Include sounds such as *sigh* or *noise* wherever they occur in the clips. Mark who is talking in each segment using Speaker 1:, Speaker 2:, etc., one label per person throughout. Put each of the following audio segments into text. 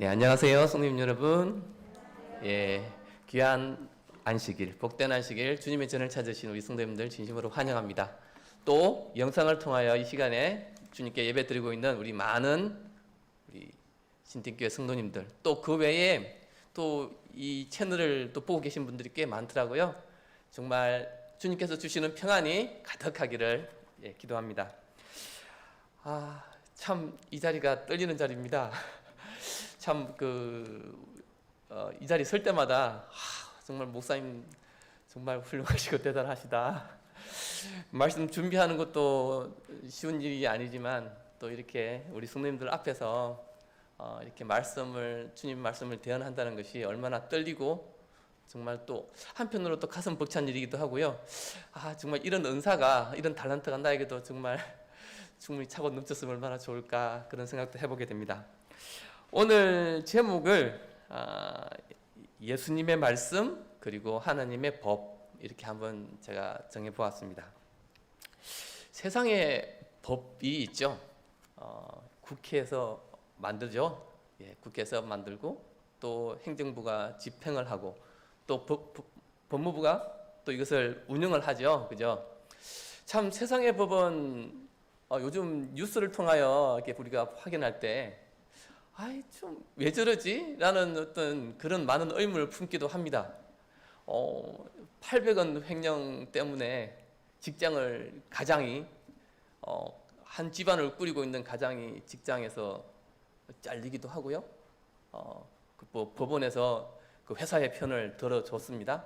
Speaker 1: 네, 안녕하세요, 성님 여러분. 예, 귀한 안식일, 복된 안식일, 주님의 전을 찾으신 우리 성도님들 진심으로 환영합니다. 또 영상을 통하여 이 시간에 주님께 예배드리고 있는 우리 많은 우리 신팀교회 성도님들, 또 그 외에 또 이 채널을 또 보고 계신 분들이 꽤 많더라고요. 정말 주님께서 주시는 평안이 가득하기를 예, 기도합니다. 아, 참 이 자리가 떨리는 자리입니다. 참 그 이 자리 설 때마다 하, 정말 목사님 정말 훌륭하시고 *laughs* 대단하시다. 말씀 준비하는 것도 쉬운 일이 아니지만 또 이렇게 우리 성도님들 앞에서 어, 이렇게 말씀을 주님 말씀을 대언한다는 것이 얼마나 떨리고 정말 또 한편으로 또 가슴 벅찬 일이기도 하고요. 아 정말 이런 은사가 이런 달란트가 나에게도 정말 *laughs* 충분히 차고 넘쳤으면 얼마나 좋을까 그런 생각도 해보게 됩니다. 오늘 제목을 아, 예수님의 말씀 그리고 하나님의 법 이렇게 한번 제가 정해 보았습니다. 세상에 법이 있죠. 어, 국회에서 만들죠. 예, 국회에서 만들고 또 행정부가 집행을 하고 또 법, 법, 법무부가 또 이것을 운영을 하죠. 그죠? 참 세상의 법은 어, 요즘 뉴스를 통하여 이렇게 우리가 확인할 때 아이 좀 왜 저러지? 라는 어떤 그런 많은 의문을 품기도 합니다. 어, 800원 횡령 때문에 직장을 가장이 어, 한 집안을 꾸리고 있는 가장이 직장에서 잘리기도 하고요. 어, 그 뭐, 법원에서 그 회사의 편을 들어줬습니다.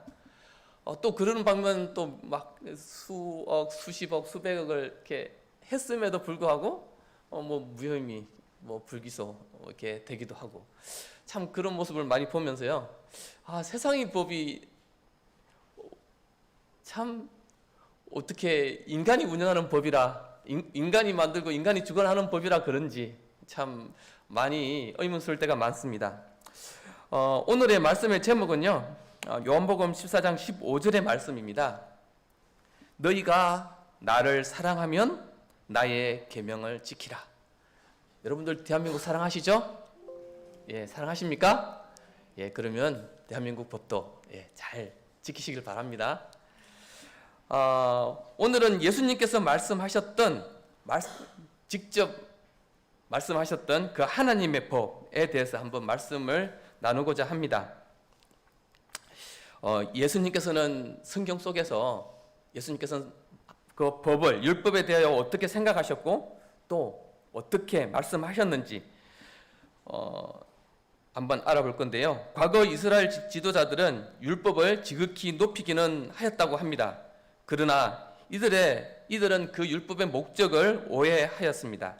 Speaker 1: 어, 또 그런 방면 또 막 수억, 수십억, 수백억을 이렇게 했음에도 불구하고 어, 뭐 무혐의, 뭐 불기소 이렇게 되기도 하고 참 그런 모습을 많이 보면서요. 아 세상의 법이 참 어떻게 인간이 운영하는 법이라 인, 인간이 만들고 인간이 주관하는 법이라 그런지 참 많이 의문스러울 때가 많습니다. 어, 오늘의 말씀의 제목은요. 어, 요한복음 14장 15절의 말씀입니다. 너희가 나를 사랑하면 나의 계명을 지키라. 여러분들 대한민국 사랑하시죠? 예, 사랑하십니까? 예, 그러면 대한민국 법도 예, 잘 지키시길 바랍니다. 어, 오늘은 예수님께서 말씀하셨던 말씀, 직접 말씀하셨던 그 하나님의 법에 대해서 한번 말씀을 나누고자 합니다. 어, 예수님께서는 성경 속에서 예수님께서는 그 법을 율법에 대하여 어떻게 생각하셨고 또 어떻게 말씀하셨는지 어, 한번 알아볼 건데요. 과거 이스라엘 지- 지도자들은 율법을 지극히 높이기는 하였다고 합니다. 그러나 이들의 이들은 그 율법의 목적을 오해하였습니다.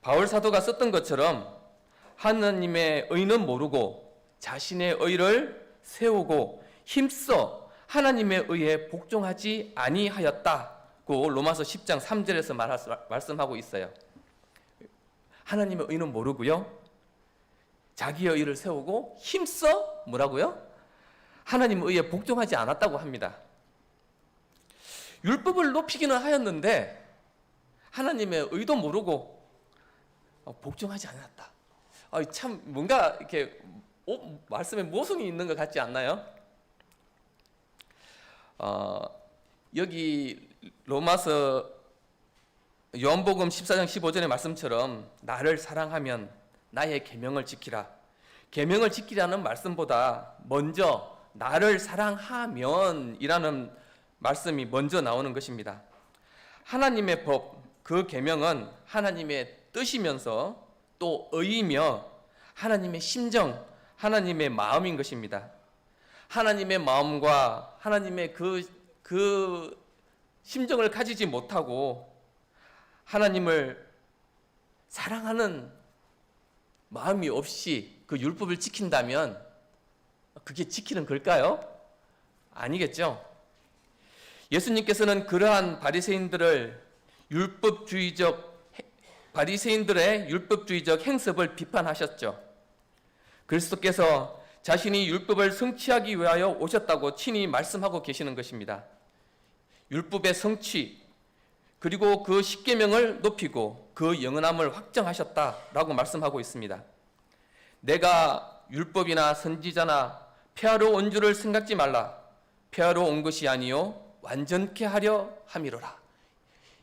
Speaker 1: 바울 사도가 썼던 것처럼 하나님의 의는 모르고 자신의 의를 세우고 힘써 하나님의 의에 복종하지 아니하였다고 로마서 10장 3절에서 말씀하고 있어요. 하나님의 의는 모르고요. 자기의 의를 세우고 힘써 뭐라고요? 하나님의 의에 복종하지 않았다고 합니다. 율법을 높이기는 하였는데 하나님의 의도 모르고 어, 복종하지 않았다. 아, 참 뭔가 이렇게 오, 말씀에 모순이 있는 것 같지 않나요? 어, 여기 로마서 요한복음 14장 15절의 말씀처럼 나를 사랑하면 나의 계명을 지키라. 계명을 지키라는 말씀보다 먼저 나를 사랑하면이라는 말씀이 먼저 나오는 것입니다. 하나님의 법, 그 계명은 하나님의 뜻이면서 또 의이며 하나님의 심정, 하나님의 마음인 것입니다. 하나님의 마음과 하나님의 그, 그 심정을 가지지 못하고 하나님을 사랑하는 마음이 없이 그 율법을 지킨다면 그게 지키는 걸까요? 아니겠죠. 예수님께서는 그러한 바리새인들을 율법주의적 바리새인들의 율법주의적 행습을 비판하셨죠. 그리스도께서 자신이 율법을 성취하기 위하여 오셨다고 친히 말씀하고 계시는 것입니다. 율법의 성취 그리고 그 십계명을 높이고 그 영원함을 확정하셨다라고 말씀하고 있습니다. 내가 율법이나 선지자나 폐하러 온 줄을 생각지 말라. 폐하러 온 것이 아니요 완전케 하려 함이로라.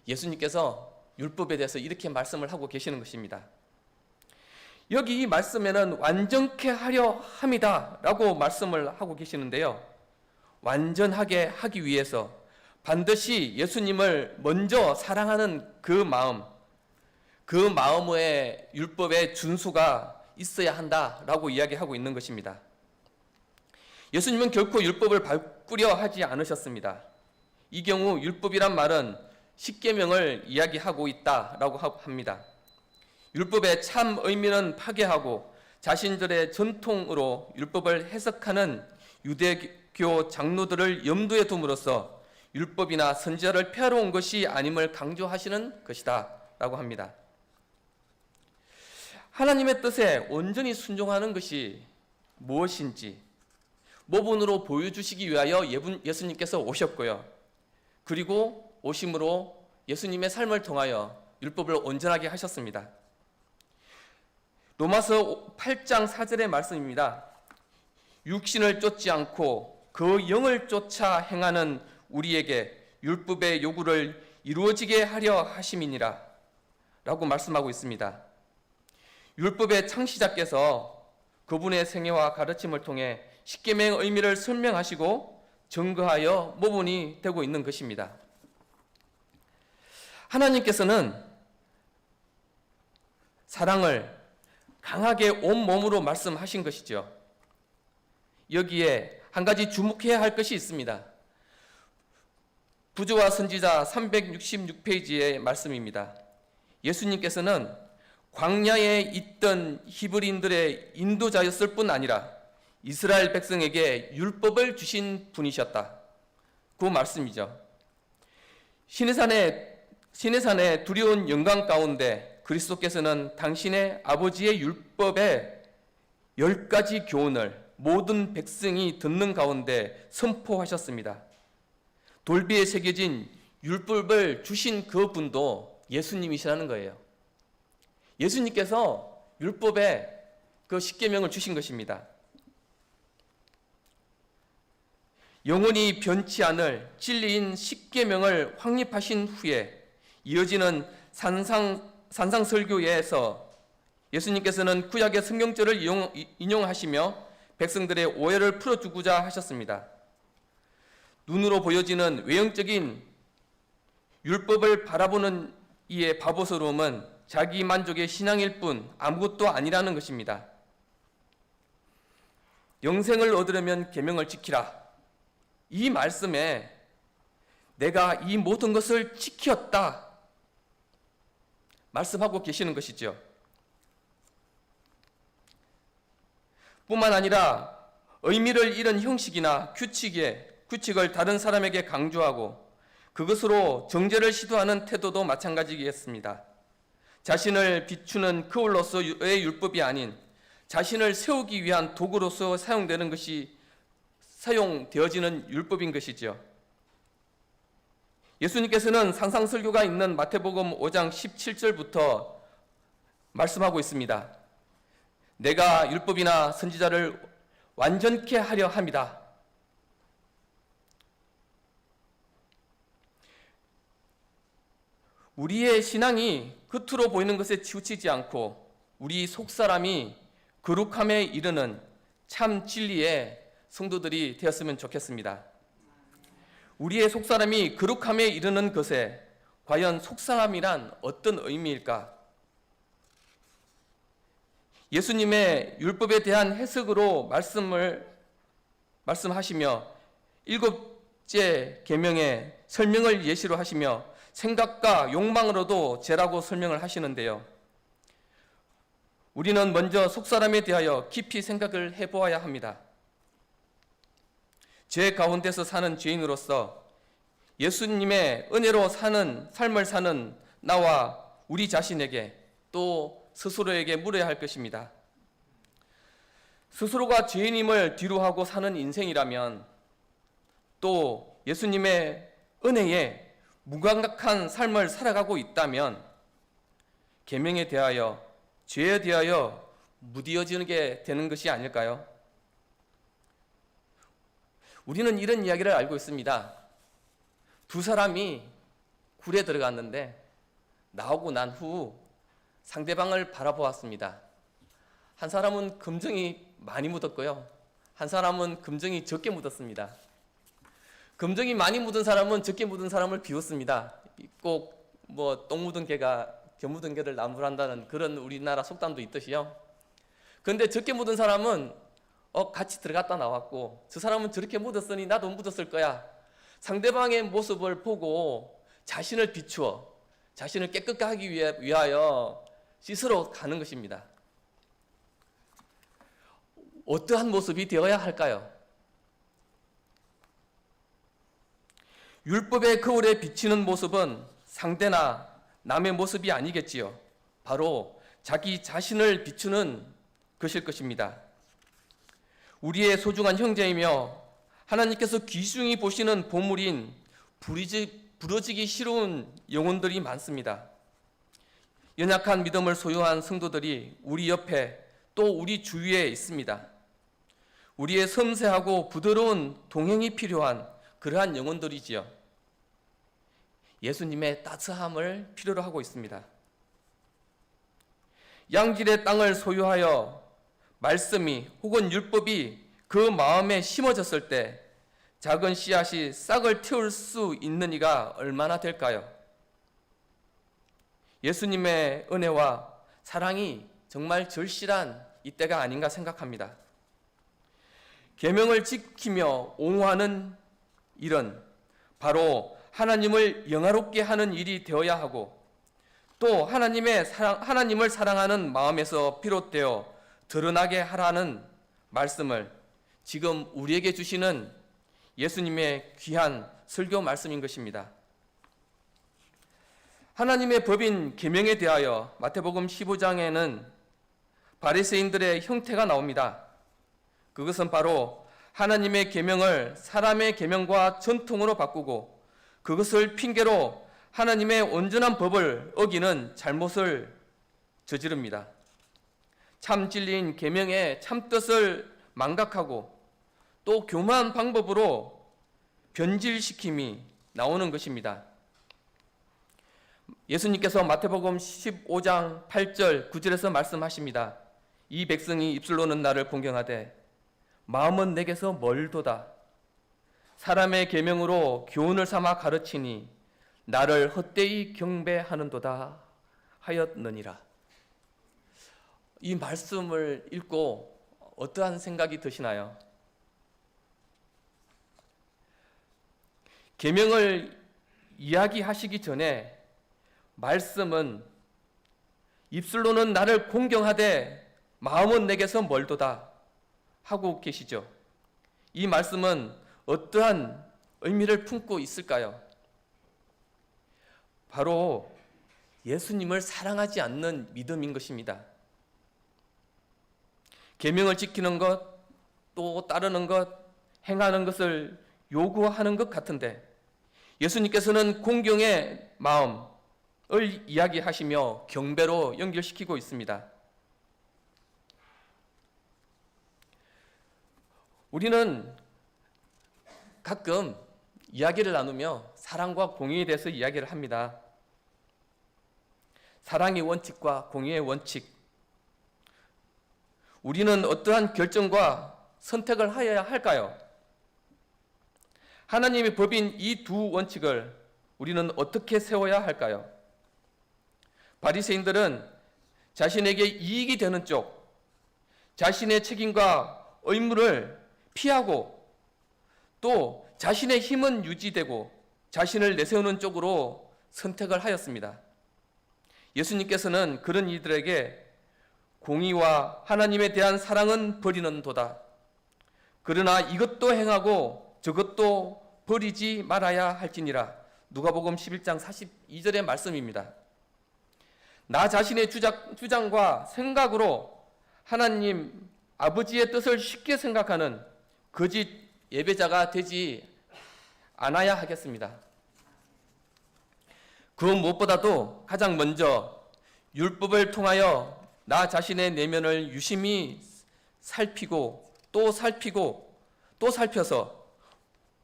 Speaker 1: 예수님께서 율법에 대해서 이렇게 말씀을 하고 계시는 것입니다. 여기 이 말씀에는 완전케 하려 함이다라고 말씀을 하고 계시는데요. 완전하게 하기 위해서 반드시 예수님을 먼저 사랑하는 그 마음, 그 마음의 율법의 준수가 있어야 한다라고 이야기하고 있는 것입니다. 예수님은 결코 율법을 바꾸려 하지 않으셨습니다. 이 경우 율법이란 말은 십계명을 이야기하고 있다라고 합니다. 율법의 참 의미는 파괴하고 자신들의 전통으로 율법을 해석하는 유대교 장로들을 염두에 둠으로써 율법이나 선지자를 폐하러 온 것이 아님을 강조하시는 것이다 라고 합니다. 하나님의 뜻에 온전히 순종하는 것이 무엇인지 모본으로 보여주시기 위하여 예수님께서 오셨고요. 그리고 오심으로 예수님의 삶을 통하여 율법을 온전하게 하셨습니다. 로마서 8장 4절의 말씀입니다. 육신을 쫓지 않고 그 영을 쫓아 행하는 우리에게 율법의 요구를 이루어지게 하려 하심이니라 라고 말씀하고 있습니다. 율법의 창시자께서 그분의 생애와 가르침을 통해 십계명의 의미를 설명하시고 증거하여 모본이 되고 있는 것입니다. 하나님께서는 사랑을 강하게 온 몸으로 말씀하신 것이죠. 여기에 한 가지 주목해야 할 것이 있습니다. 부조와 선지자 366페이지의 말씀입니다. 예수님께서는 광야에 있던 히브리인들의 인도자였을 뿐 아니라 이스라엘 백성에게 율법을 주신 분이셨다. 그 말씀이죠. 시내산의 시내산의 두려운 영광 가운데 그리스도께서는 당신의 아버지의 율법의 열 가지 교훈을 모든 백성이 듣는 가운데 선포하셨습니다. 돌비에 새겨진 율법을 주신 그 분도 예수님이시라는 거예요. 예수님께서 율법에 그 십계명을 주신 것입니다. 영원히 변치 않을 진리인 십계명을 확립하신 후에 이어지는 산상 산상 설교에서 예수님께서는 구약의 성경절을 인용하시며 백성들의 오해를 풀어주고자 하셨습니다. 눈으로 보여지는 외형적인 율법을 바라보는 이의 바보스러움은 자기 만족의 신앙일 뿐 아무것도 아니라는 것입니다. 영생을 얻으려면 계명을 지키라. 이 말씀에 내가 이 모든 것을 지켰다 말씀하고 계시는 것이죠. 뿐만 아니라 의미를 잃은 형식이나 규칙에 규칙을 다른 사람에게 강조하고 그것으로 정죄를 시도하는 태도도 마찬가지겠습니다. 자신을 비추는 거울로서의 율법이 아닌 자신을 세우기 위한 도구로서 사용되는 것이 사용되어지는 율법인 것이죠. 예수님께서는 상상설교가 있는 마태복음 5장 17절부터 말씀하고 있습니다. 내가 율법이나 선지자를 완전케 하려 합니다. 우리의 신앙이 겉으로 보이는 것에 치우치지 않고 우리 속사람이 거룩함에 이르는 참 진리의 성도들이 되었으면 좋겠습니다. 우리의 속사람이 거룩함에 이르는 것에 과연 속사람이란 어떤 의미일까? 예수님의 율법에 대한 해석으로 말씀을 말씀하시며 일곱째 계명의 설명을 예시로 하시며 생각과 욕망으로도 죄라고 설명을 하시는데요. 우리는 먼저 속사람에 대하여 깊이 생각을 해보아야 합니다. 죄 가운데서 사는 죄인으로서 예수님의 은혜로 사는 삶을 사는 나와 우리 자신에게 또 스스로에게 물어야 할 것입니다. 스스로가 죄인임을 뒤로하고 사는 인생이라면 또 예수님의 은혜에 무감각한 삶을 살아가고 있다면 계명에 대하여 죄에 대하여 무디어지는 게 되는 것이 아닐까요? 우리는 이런 이야기를 알고 있습니다. 두 사람이 굴에 들어갔는데 나오고 난 후 상대방을 바라보았습니다. 한 사람은 금정이 많이 묻었고요. 한 사람은 금정이 적게 묻었습니다. 금정이 많이 묻은 사람은 적게 묻은 사람을 비웃습니다. 꼭 뭐 똥 묻은 개가 겨 묻은 개를 나무란다는 그런 우리나라 속담도 있듯이요. 그런데 적게 묻은 사람은 어 같이 들어갔다 나왔고 저 사람은 저렇게 묻었으니 나도 묻었을 거야. 상대방의 모습을 보고 자신을 비추어 자신을 깨끗하게 하기 위해 위하여 씻으러 가는 것입니다. 어떠한 모습이 되어야 할까요? 율법의 거울에 비치는 모습은 상대나 남의 모습이 아니겠지요. 바로 자기 자신을 비추는 것일 것입니다. 우리의 소중한 형제이며 하나님께서 귀중히 보시는 보물인 부리지, 부러지기 싫은 영혼들이 많습니다. 연약한 믿음을 소유한 성도들이 우리 옆에 또 우리 주위에 있습니다. 우리의 섬세하고 부드러운 동행이 필요한 그러한 영혼들이지요. 예수님의 따스함을 필요로 하고 있습니다. 양질의 땅을 소유하여 말씀이 혹은 율법이 그 마음에 심어졌을 때 작은 씨앗이 싹을 틔울 수 있는 이가 얼마나 될까요? 예수님의 은혜와 사랑이 정말 절실한 이때가 아닌가 생각합니다. 계명을 지키며 옹호하는 일은 바로 하나님을 영화롭게 하는 일이 되어야 하고 또 하나님의 사랑, 하나님을 사랑하는 마음에서 비롯되어 드러나게 하라는 말씀을 지금 우리에게 주시는 예수님의 귀한 설교 말씀인 것입니다. 하나님의 법인 계명에 대하여 마태복음 15장에는 바리새인들의 형태가 나옵니다. 그것은 바로 하나님의 계명을 사람의 계명과 전통으로 바꾸고 그것을 핑계로 하나님의 온전한 법을 어기는 잘못을 저지릅니다. 참 진리인 계명의 참 뜻을 망각하고 또 교만한 방법으로 변질시킴이 나오는 것입니다. 예수님께서 마태복음 15장 8절 9절에서 말씀하십니다. 이 백성이 입술로는 나를 공경하되 마음은 내게서 멀도다. 사람의 계명으로 교훈을 삼아 가르치니 나를 헛되이 경배하는도다 하였느니라. 이 말씀을 읽고 어떠한 생각이 드시나요? 계명을 이야기하시기 전에 말씀은 입술로는 나를 공경하되 마음은 내게서 멀도다 하고 계시죠. 이 말씀은 어떠한 의미를 품고 있을까요? 바로 예수님을 사랑하지 않는 믿음인 것입니다. 계명을 지키는 것, 또 따르는 것, 행하는 것을 요구하는 것 같은데 예수님께서는 공경의 마음을 이야기하시며 경배로 연결시키고 있습니다. 우리는 가끔 이야기를 나누며 사랑과 공의에 대해서 이야기를 합니다. 사랑의 원칙과 공의의 원칙. 우리는 어떠한 결정과 선택을 하여야 할까요? 하나님의 법인 이 두 원칙을 우리는 어떻게 세워야 할까요? 바리새인들은 자신에게 이익이 되는 쪽, 자신의 책임과 의무를 피하고 또 자신의 힘은 유지되고 자신을 내세우는 쪽으로 선택을 하였습니다. 예수님께서는 그런 이들에게 공의와 하나님에 대한 사랑은 버리는 도다. 그러나 이것도 행하고 저것도 버리지 말아야 할지니라. 누가복음 11장 42절의 말씀입니다. 나 자신의 주장, 주장과 생각으로 하나님 아버지의 뜻을 쉽게 생각하는 거짓 예배자가 되지 않아야 하겠습니다. 그 무엇보다도 가장 먼저 율법을 통하여 나 자신의 내면을 유심히 살피고 또 살피고 또 살펴서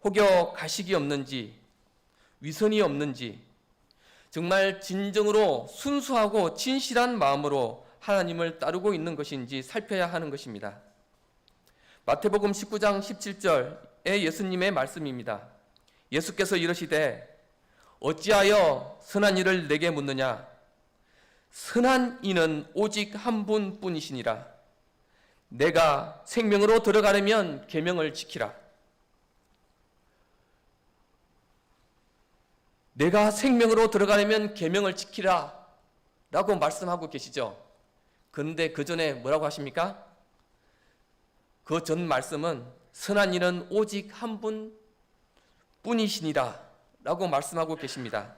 Speaker 1: 혹여 가식이 없는지 위선이 없는지 정말 진정으로 순수하고 진실한 마음으로 하나님을 따르고 있는 것인지 살펴야 하는 것입니다. 마태복음 19장 17절의 예수님의 말씀입니다. 예수께서 이러시되 어찌하여 선한 일을 내게 묻느냐 선한 이는 오직 한 분뿐이시니라 내가 생명으로 들어가려면 계명을 지키라 내가 생명으로 들어가려면 계명을 지키라 라고 말씀하고 계시죠. 그런데 그 전에 뭐라고 하십니까? 그 전 말씀은 선한 이는 오직 한 분 뿐이시니라 라고 말씀하고 계십니다.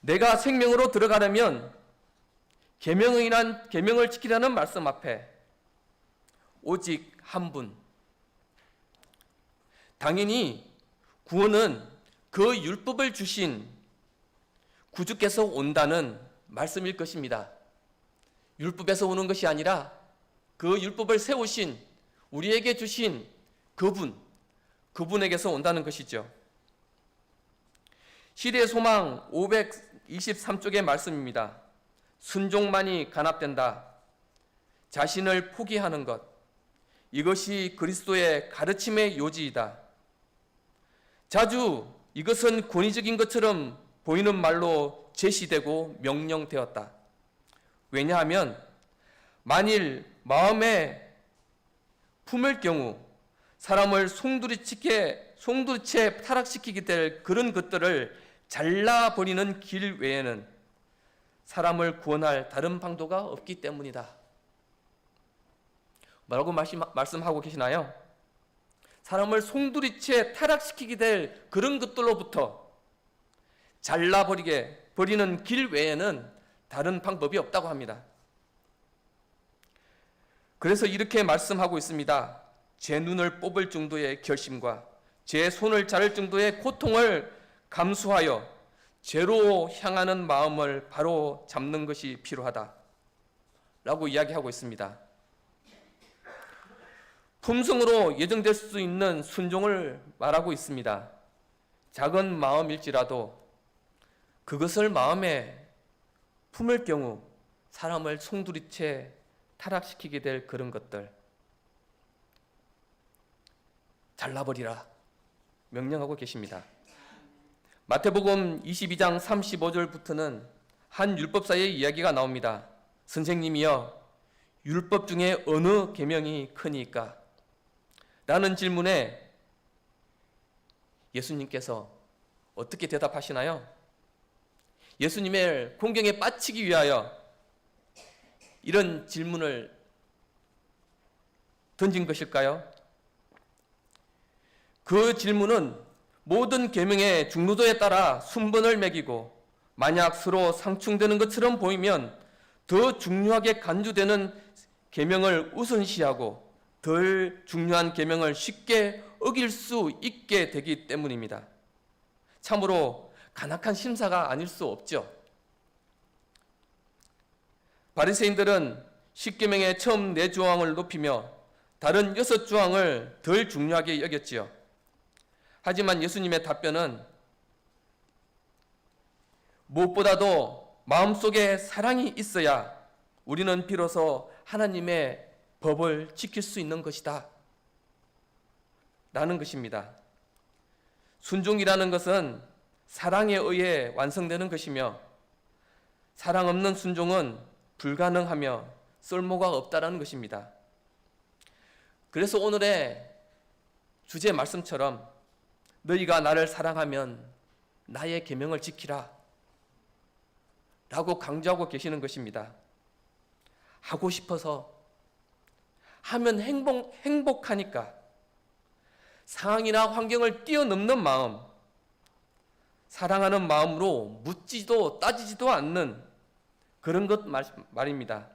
Speaker 1: 내가 생명으로 들어가려면 계명이란 계명을 지키라는 말씀 앞에 오직 한 분. 당연히 구원은 그 율법을 주신 구주께서 온다는 말씀일 것입니다. 율법에서 오는 것이 아니라 그 율법을 세우신 우리에게 주신 그분, 그분에게서 온다는 것이죠. 시대 소망 523쪽의 말씀입니다. 순종만이 간합된다. 자신을 포기하는 것. 이것이 그리스도의 가르침의 요지이다. 자주 이것은 권위적인 것처럼 보이는 말로 제시되고 명령되었다. 왜냐하면 만일 마음에 품을 경우 사람을 송두리치게 송두리째 타락시키게 될 그런 것들을 잘라 버리는 길 외에는 사람을 구원할 다른 방도가 없기 때문이다. 뭐라고 말씀, 말씀하고 계시나요? 사람을 송두리째 타락시키게 될 그런 것들로부터 잘라 버리게 버리는 길 외에는 다른 방법이 없다고 합니다. 그래서 이렇게 말씀하고 있습니다. 제 눈을 뽑을 정도의 결심과 제 손을 자를 정도의 고통을 감수하여 죄로 향하는 마음을 바로 잡는 것이 필요하다. 라고 이야기하고 있습니다. 품성으로 예정될 수 있는 순종을 말하고 있습니다. 작은 마음일지라도 그것을 마음에 품을 경우 사람을 송두리째 타락시키게 될 그런 것들 잘라버리라 명령하고 계십니다. 마태복음 22장 35절부터는 한 율법사의 이야기가 나옵니다. 선생님이여 율법 중에 어느 계명이 크니까? 라는 질문에 예수님께서 어떻게 대답하시나요? 예수님의 공경에 빠치기 위하여 이런 질문을 던진 것일까요? 그 질문은 모든 계명의 중노도에 따라 순번을 매기고 만약 서로 상충되는 것처럼 보이면 더 중요하게 간주되는 계명을 우선시하고 덜 중요한 계명을 쉽게 어길 수 있게 되기 때문입니다. 참으로 간악한 심사가 아닐 수 없죠. 바리새인들은 십계명의 처음 네 조항을 높이며 다른 여섯 조항을 덜 중요하게 여겼지요. 하지만 예수님의 답변은 무엇보다도 마음속에 사랑이 있어야 우리는 비로소 하나님의 법을 지킬 수 있는 것이다. 라는 것입니다. 순종이라는 것은 사랑에 의해 완성되는 것이며 사랑 없는 순종은 불가능하며 쓸모가 없다라는 것입니다. 그래서 오늘의 주제 말씀처럼 너희가 나를 사랑하면 나의 계명을 지키라 라고 강조하고 계시는 것입니다. 하고 싶어서 하면 행복, 행복하니까 상황이나 환경을 뛰어넘는 마음 사랑하는 마음으로 묻지도 따지지도 않는 그런 것 말, 말입니다.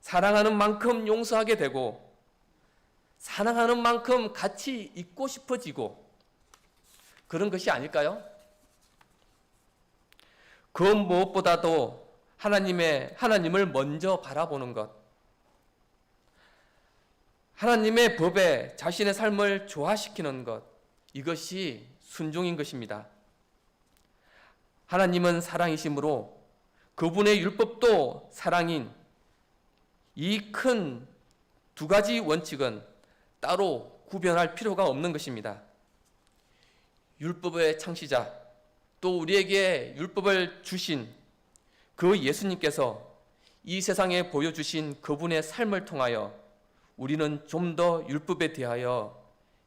Speaker 1: 사랑하는 만큼 용서하게 되고 사랑하는 만큼 같이 있고 싶어지고 그런 것이 아닐까요? 그 무엇보다도 하나님의 하나님을 먼저 바라보는 것. 하나님의 법에 자신의 삶을 조화시키는 것. 이것이 순종인 것입니다. 하나님은 사랑이시므로 그분의 율법도 사랑인 이 큰 두 가지 원칙은 따로 구별할 필요가 없는 것입니다. 율법의 창시자 또 우리에게 율법을 주신 그 예수님께서 이 세상에 보여주신 그분의 삶을 통하여 우리는 좀 더 율법에 대하여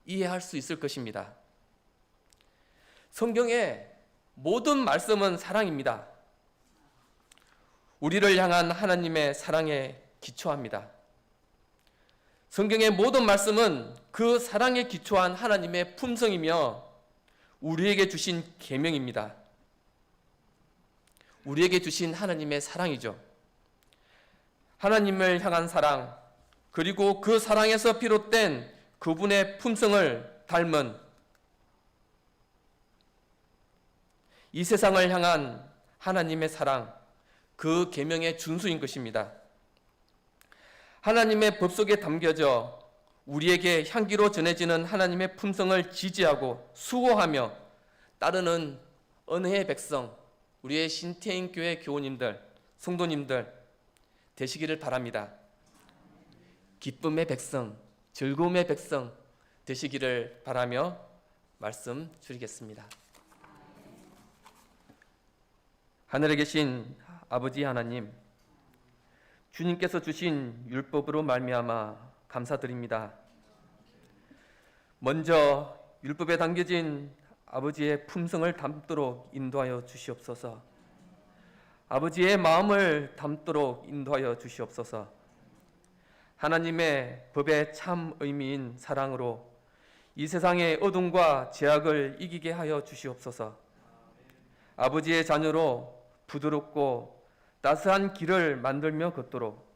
Speaker 1: 이해할 수 있을 것입니다. 성경의 모든 말씀은 사랑입니다. 우리를 향한 하나님의 사랑에 기초합니다. 성경의 모든 말씀은 그 사랑에 기초한 하나님의 품성이며 우리에게 주신 계명입니다. 우리에게 주신 하나님의 사랑이죠. 하나님을 향한 사랑, 그리고 그 사랑에서 비롯된 그분의 품성을 닮은 이 세상을 향한 하나님의 사랑, 그 계명의 준수인 것입니다. 하나님의 법 속에 담겨져 우리에게 향기로 전해지는 하나님의 품성을 지지하고 수호하며 따르는 은혜의 백성, 우리의 신태인 교회 교우님들, 성도님들 되시기를 바랍니다. 기쁨의 백성, 즐거움의 백성 되시기를 바라며 말씀 드리겠습니다. 하늘에 계신 아버지 하나님, 주님께서 주신 율법으로 말미암아 감사드립니다. 먼저 율법에 담겨진 아버지의 품성을 담도록 인도하여 주시옵소서. 아버지의 마음을 담도록 인도하여 주시옵소서. 하나님의 법의 참 의미인 사랑으로 이 세상의 어둠과 죄악을 이기게 하여 주시옵소서. 아버지의 자녀로 부드럽고 따스한 길을 만들며 걷도록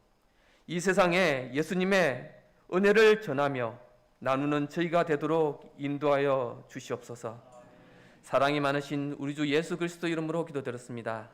Speaker 1: 이 세상에 예수님의 은혜를 전하며 나누는 저희가 되도록 인도하여 주시옵소서. 사랑이 많으신 우리 주 예수 그리스도 이름으로 기도드렸습니다.